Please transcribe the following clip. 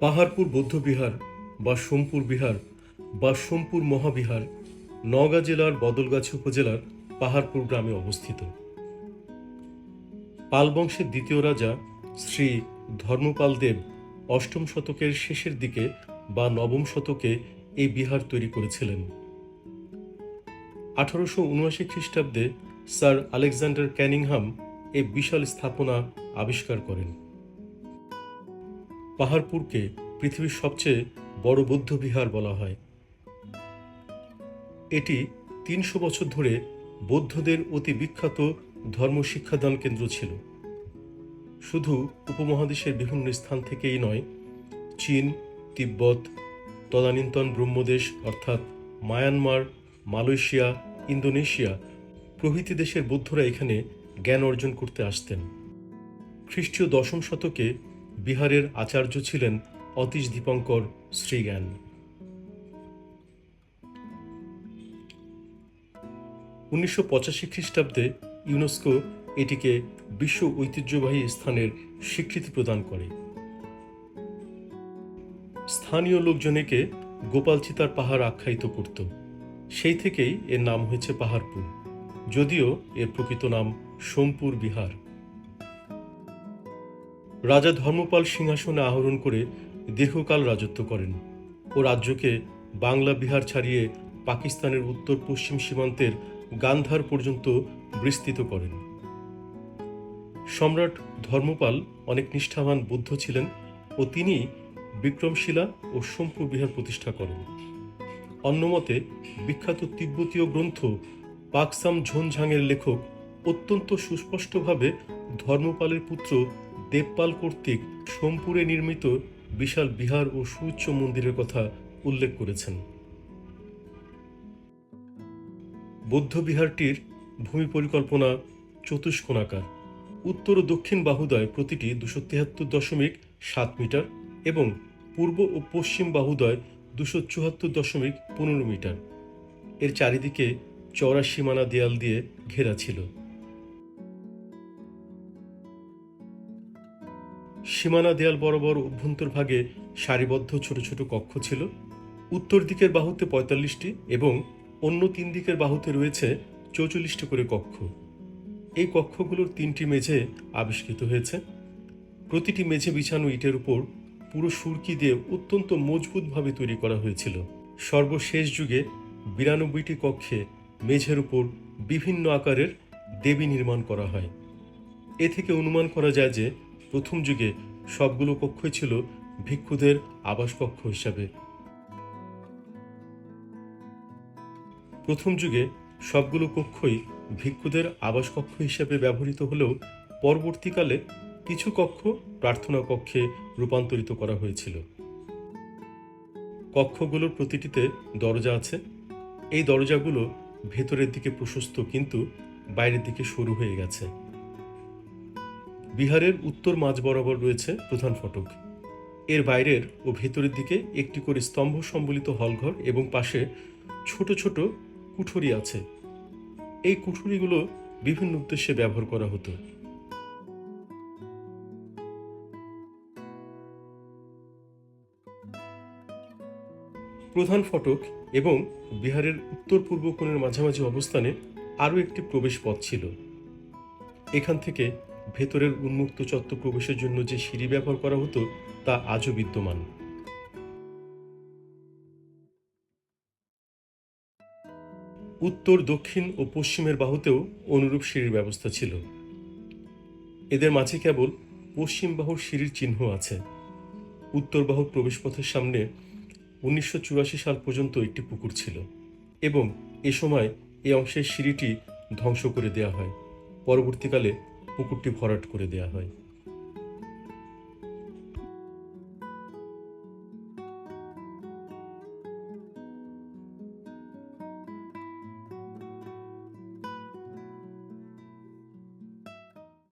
পাহাড়পুর বৌদ্ধবিহার বা সোমপুর বিহার বা সোমপুর মহাবিহার নওগাঁ জেলার বদলগাছি উপজেলার পাহাড়পুর গ্রামে অবস্থিত। পাল বংশের দ্বিতীয় রাজা শ্রী ধর্মপাল দেব অষ্টম শতকের শেষের দিকে বা নবম শতকে এই বিহার তৈরি করেছিলেন। আঠারোশো উনআশি খ্রিস্টাব্দে স্যার আলেকজান্ডার ক্যানিংহাম এই বিশাল স্থাপনা আবিষ্কার করেন। পাহাড়পুরকে পৃথিবীর সবচেয়ে বড় বৌদ্ধ বিহার বলা হয়। এটি তিনশো বছর ধরে বৌদ্ধদের অতি বিখ্যাত ধর্ম শিক্ষাদান কেন্দ্র ছিল। শুধু উপমহাদেশের বিভিন্ন স্থান থেকেই নয়, চীন, তিব্বত, তদানীন্তন ব্রহ্মদেশ অর্থাৎ মায়ানমার, মালয়েশিয়া, ইন্দোনেশিয়া প্রভৃতি দেশের বৌদ্ধরা এখানে জ্ঞান অর্জন করতে আসতেন। খ্রিস্টীয় দশম শতকে বিহারের আচার্য ছিলেন অতীশ দীপঙ্কর শ্রীজ্ঞান। উনিশশো পঁচাশি খ্রিস্টাব্দে ইউনেস্কো এটিকে বিশ্ব ঐতিহ্যবাহী স্থানের স্বীকৃতি প্রদান করে। স্থানীয় লোকজন একে গোপাল চিতার পাহাড় আখ্যায়িত করত। সেই থেকেই এর নাম হয়েছে পাহাড়পুর, যদিও এর প্রকৃত নাম সোমপুর বিহার। রাজা ধর্মপাল সিংহাসনে আহরণ করে দীর্ঘকাল রাজত্ব করেন ও রাজ্যকে বাংলা বিহার ছাড়িয়ে পাকিস্তানের উত্তর পশ্চিম সীমান্তের গান্ধার পর্যন্ত বিস্তৃত করেন। সম্রাট ধর্মপাল অনেক নিষ্ঠাবান বুদ্ধ ছিলেন ও তিনি বিক্রমশিলা ও সোমপুর বিহার প্রতিষ্ঠা করেন। অন্যমতে বিখ্যাত তিব্বতীয় গ্রন্থ পাকসাম ঝোনঝাংয়ের লেখক অত্যন্ত সুস্পষ্টভাবে ধর্মপালের পুত্র দেবপাল কর্তৃক সোমপুরে নির্মিত বিশাল বিহার ও সুউচ্চ মন্দিরের কথা উল্লেখ করেছেন। বৌদ্ধ বিহারটির ভূমি পরিকল্পনা চতুষ্কোণাকার। উত্তর ও দক্ষিণ বাহুদয় প্রতিটি দুশো তিয়াত্তর দশমিক সাত মিটার এবং পূর্ব ও পশ্চিম বাহুদয় দুশো চুয়াত্তর দশমিক পনেরো মিটার। এর চারিদিকে চওড়া সীমানা দেয়াল দিয়ে ঘেরা ছিল। সীমানা দেয়াল বরাবর অভ্যন্তরভাগে সারিবদ্ধ ছোট ছোট কক্ষ ছিল। উত্তর দিকের বাহুতে পঁয়তাল্লিশটি এবং অন্য তিন দিকের বাহুতে রয়েছে চৌচল্লিশটি করে কক্ষ। এই কক্ষগুলোর তিনটি মেঝে আবিষ্কৃত হয়েছে। প্রতিটি মেঝে বিছানো ইটের উপর পুরো সুরকি দিয়ে অত্যন্ত মজবুতভাবে তৈরি করা হয়েছিল। সর্বশেষ যুগে বিরানব্বইটি কক্ষে মেঝের উপর বিভিন্ন আকারের দেবী নির্মাণ করা হয়। এ থেকে অনুমান করা যায় যে প্রথম যুগে সবগুলো কক্ষই ছিল ভিক্ষুদের আবাস কক্ষ হিসাবে। প্রথম যুগে সবগুলো কক্ষই ভিক্ষুদের আবাস কক্ষ হিসেবে ব্যবহৃত হলেও পরবর্তীকালে কিছু কক্ষ প্রার্থনা কক্ষে রূপান্তরিত করা হয়েছিল। কক্ষগুলোর প্রতিটিতে দরজা আছে। এই দরজাগুলো ভেতরের দিকে প্রশস্ত কিন্তু বাইরের দিকে সরু হয়ে গেছে। বিহারের উত্তর মাঝ বরাবর রয়েছে প্রধান ফটক। এর বাইরের ও ভেতরের দিকে একটি করে স্তম্ভ সম্বলিত হলঘর এবং পাশে ছোট ছোট কুঠুরি আছে। এই কুঠুরিগুলো বিভিন্ন উদ্দেশ্যে ব্যবহার করা হতো। প্রধান ফটক এবং বিহারের উত্তর পূর্ব কোণের মাঝামাঝি অবস্থানে আরও একটি প্রবেশ পথ ছিল। এখান থেকে ভেতরের উন্মুক্ত চত্বর প্রবেশের জন্য যে সিঁড়ি ব্যবহার করা হতো, তা আজও বিদ্যমান। উত্তর, দক্ষিণ ও পশ্চিমের বাহুতেও অনুরূপ সিঁড়ির ব্যবস্থা ছিল। এদের মাঝে কেবল পশ্চিম বাহুর সিঁড়ির চিহ্ন আছে। উত্তর বাহুর প্রবেশপথের সামনে উনিশশো চুরাশি সাল পর্যন্ত একটি পুকুর ছিল এবং এ সময় এ অংশের সিঁড়িটি ধ্বংস করে দেয়া হয়। পরবর্তীকালে পুকুরটি ভরাট করে দেওয়া হয়।